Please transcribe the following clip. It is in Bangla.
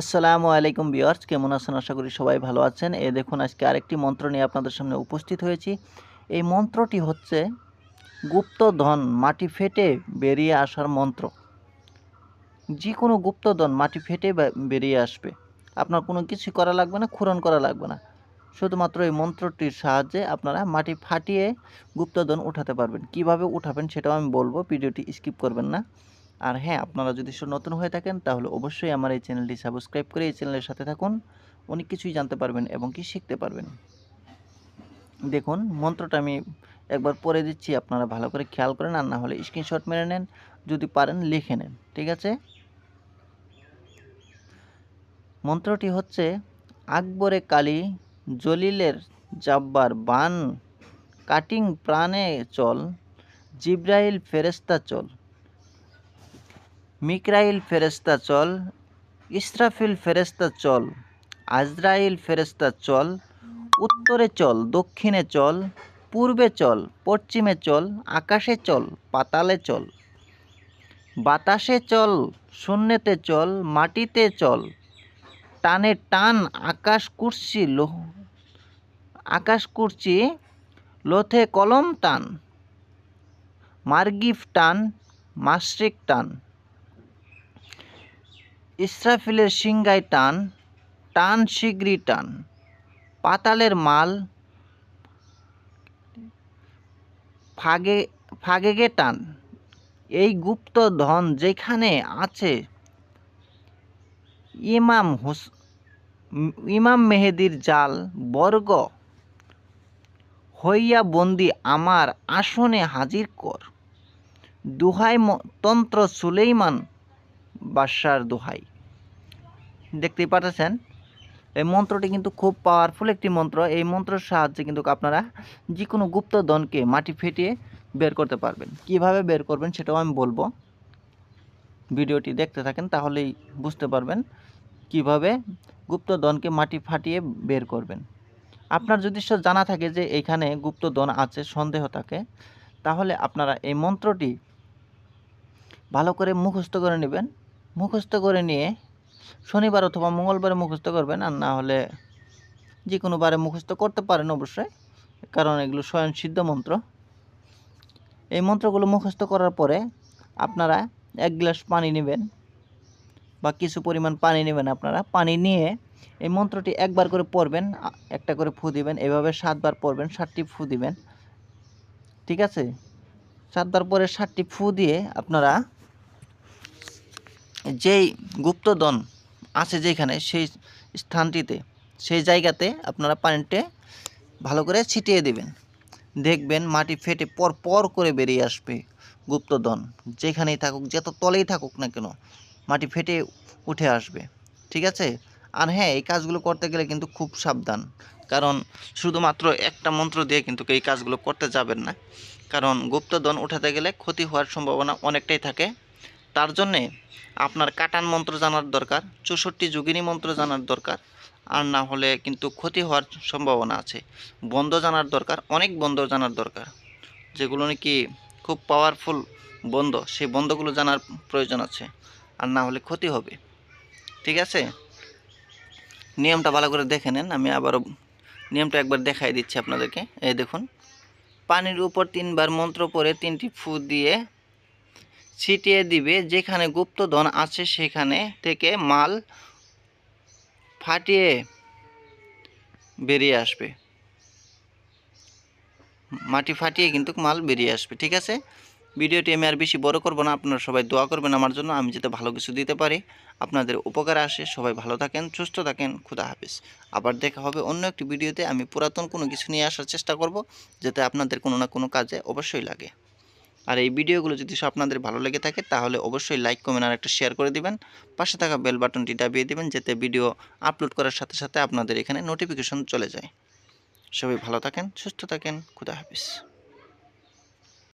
আসসালামু আলাইকুম বিয়ার্স কেমন আছেন? আশা করি সবাই ভালো আছেন। এ দেখুন, আজকে আরেকটি মন্ত্র নিয়ে আপনাদের সামনে উপস্থিত হয়েছি। এই মন্ত্রটি হচ্ছে গুপ্তধন মাটি ফেটে বেরিয়ে আসার মন্ত্র। যে কোনো গুপ্তধন মাটি ফেটে বেরিয়ে আসবে। আপনার কোনো কিছু করা লাগবে না ক্ষুরণ করা লাগবে না। শুধুমাত্র এই মন্ত্রটির সাহায্যে আপনারা মাটি ফাটিয়ে গুপ্তধন উঠাতে পারবেন। কীভাবে উঠাবেন সেটাও আমি বলব, ভিডিওটি স্কিপ করবেন না। আর হ্যাঁ আপনারা যদি নতুন হয়ে থাকেন, তাহলে অবশ্যই আমার এই চ্যানেলটি সাবস্ক্রাইব করে এই চ্যানেলের সাথে থাকুন। অনেক কিছুই জানতে পারবেন এবং কি শিখতে পারবেন। দেখুন, মন্ত্রটা আমি একবার পড়ে দিচ্ছি, আপনারা ভালো করে খেয়াল করেন, আর না হলে স্ক্রিনশট মেরে নেন, যদি পারেন লিখে নেন, ঠিক আছে? মন্ত্রটি হচ্ছে, আকবরে কালী জলিলের জাব্বার বান, কাটিং প্রাণে চল, জিব্রাইল ফেরেস্তা চল। মিকরাইল ফেরেস্তা চল, ইসরাফিল ফেরেস্তা চল, আজরাইল ফেরেস্তা চল, উত্তরে চল, দক্ষিণে চল, পূর্বে চল, পশ্চিমে চল, আকাশে চল, পাতালে চল। বাতাসে চল, শূন্যতে চল, মাটিতে চল। টানে টান আকাশ কুর্সি লোহ, আকাশ কুর্চি লোথে কলম টান। মার্গিফ টান মাসরিক টান। ইসরাফিলের সিংগায় টান টান শিগরি টান। পাতালের মাল ফাগে, ফাগেগে টান। এই গুপ্ত ধন যেখানে আছে, ইমাম হুস, ইমাম মেহেদির জাল বর্গ হইয়া বন্দি আমার আসনে হাজির কর। দুহাই তন্ত্র সুলেইমান বাদশার দোহাই। দেখতেই পাচ্ছেন এই মন্ত্রটি কিন্তু খুব পাওয়ারফুল একটি মন্ত্র। এই মন্ত্রের সাহায্যে কিন্তু আপনারা যে কোনো গুপ্ত গুপ্তধনকে মাটি ফেটিয়ে বের করতে পারবেন। কীভাবে বের করবেন সেটাও আমি বলব। ভিডিওটি দেখতে থাকেন, তাহলেই বুঝতে পারবেন কীভাবে গুপ্তধনকে মাটি ফাটিয়ে বের করবেন। আপনার যদি জানা থাকে যে এইখানে গুপ্তধন আছে, সন্দেহ থাকে, তাহলে আপনারা এই মন্ত্রটি ভালো করে মুখস্থ করে নেবেন। মুখস্থ করে নিয়ে শনিবার অথবা মঙ্গলবারে মুখস্থ করবেন আর না হলে যে কোনো বারে মুখস্থ করতে পারেন অবশ্যই, কারণ এগুলো স্বয়ং সিদ্ধ মন্ত্র। এই মন্ত্রগুলো মুখস্থ করার পরে আপনারা এক গ্লাস পানি নেবেন বা কিছু পরিমাণ পানি নেবেন আপনারা। পানি নিয়ে এই মন্ত্রটি একবার করে পড়বেন, একটা করে ফু দিবেন, এভাবে সাতবার পড়বেন ষাটটি ফু দিবেন। ঠিক আছে? সাতবার পরে ষাটটি ফু দিয়ে আপনারা যেই গুপ্তধন আছে যেখানে, সেই স্থানটিতে, সেই জায়গাতে আপনারা পানিতে ভালো করে ছিটিয়ে দেবেন। দেখবেন মাটি ফেটে পর পর করে বেরিয়ে আসবে গুপ্তধন। যেখানেই থাকুক, যত তলেই থাকুক না কেন, মাটি ফেটে উঠে আসবে। ঠিক আছে? আর হ্যাঁ এই কাজগুলো করতে গেলে কিন্তু খুব সাবধান। কারণ শুধুমাত্র একটা মন্ত্র দিয়ে কিন্তু এই কাজগুলো করতে যাবেন না। কারণ গুপ্তধন উঠাতে গেলে ক্ষতি হওয়ার সম্ভাবনা অনেকটাই থাকে। তার জন্যে আপনার কাটান মন্ত্র জানার দরকার, চৌষট্টি যোগিনী মন্ত্র জানার দরকার, আর না হলে কিন্তু ক্ষতি হওয়ার সম্ভাবনা আছে। বন্ধ জানার দরকার, অনেক বন্ধ জানার দরকার, যেগুলো নাকি খুব পাওয়ারফুল বন্ধ, সেই বন্ধগুলো জানার প্রয়োজন আছে, আর না হলে ক্ষতি হবে। ঠিক আছে? নিয়মটা ভালো করে দেখে নেন, আমি আবারও নিয়মটা একবার দেখাই দিচ্ছি আপনাদেরকে। এই দেখুন, পানির উপর তিনবার মন্ত্র পরে তিনটি ফু দিয়ে ছিটিয়ে দিবে, যেখানে গুপ্তধন আছে সেখানে থেকে মাল ফাটিয়ে বেরিয়ে আসবে। মাটি ফাটিয়ে কিন্তু মাল বেরিয়ে আসবে, ঠিক আছে? ভিডিওটি আমি আর বেশি বড় করব না, আপনারা সবাই দোয়া করবেন আমার জন্য, আমি যাতে ভালো কিছু দিতে পারি। আপনাদের উপকার আসে, সবাই ভালো থাকেন, সুস্থ থাকেন, খুদা হাফিজ। আবার দেখা হবে অন্য একটি ভিডিওতে, আমি পুরাতন কোনো কিছু নিয়ে আসার চেষ্টা করব, যাতে আপনাদের কোনো না কোনো কাজে অবশ্যই লাগে। আর এই ভিডিওগুলো যদি আপনাদের ভালো লেগে থাকে, তাহলে অবশ্যই লাইক কমেন্ট আর একটা শেয়ার করে দিবেন। পাশে থাকা বেল বাটনটি দাবিয়ে দিবেন, যাতে ভিডিও আপলোড করার সাথে সাথে আপনাদের এখানে নোটিফিকেশন চলে যায়। সবাই ভালো থাকেন, সুস্থ থাকেন, খুদা হাফিজ।